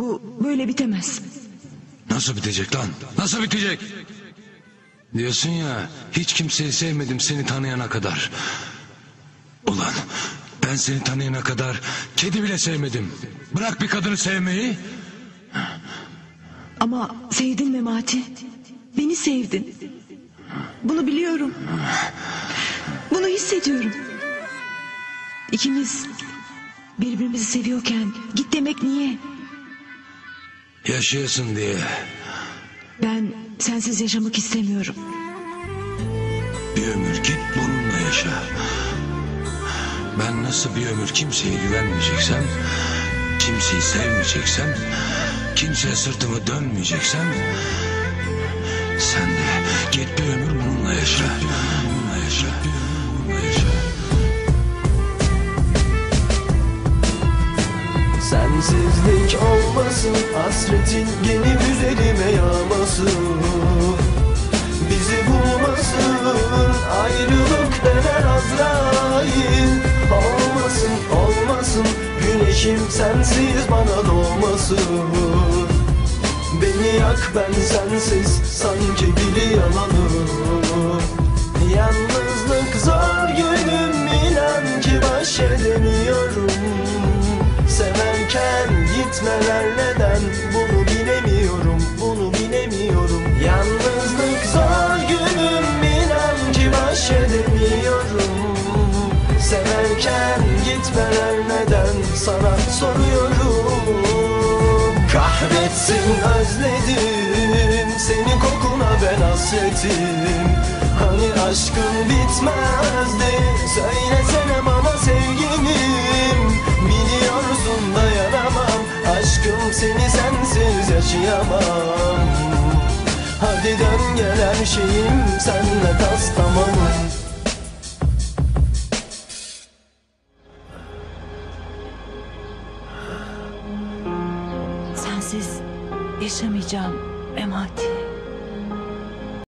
Bu böyle bitemez. Nasıl bitecek lan? Nasıl bitecek? Diyorsun ya hiç kimseyi sevmedim seni tanıyana kadar. Ulan ben seni tanıyana kadar kedi bile sevmedim. Bırak bir kadını sevmeyi. Ama sevdin Memati. Beni sevdin. Bunu biliyorum. Bunu hissediyorum. İkimiz birbirimizi seviyorken git demek niye? Yaşayasın diye. Ben sensiz yaşamak istemiyorum. Bir ömür git bununla yaşa. Ben nasıl bir ömür kimseye güvenmeyeceksem, kimseyi sevmeyeceksem, kimseye sırtımı dönmeyeceksem, sen de git bir ömür bununla yaşa. Sensizlik olmasın Hasretin gelip üzerime yağmasın. Bizi bulmasın Ayrılık denen Azrail. Olmasın olmasın Güneşim sensiz bana doğmasın. Beni yak ben sensiz Sanki Severken gitmeler neden? Bunu bilemiyorum bunu bilemiyorum. Yalnızlık zor günüm inan ki baş edemiyorum Severken gitmeler neden? Sana soruyorum. Kahretsin özledim. Seni kokuna ben hasretim. Hani aşkın bitmezdi seni sensiz yaşayamam Hadi dön gel her şeyim Senle tas tamamım Sensiz yaşamayacağım Memati.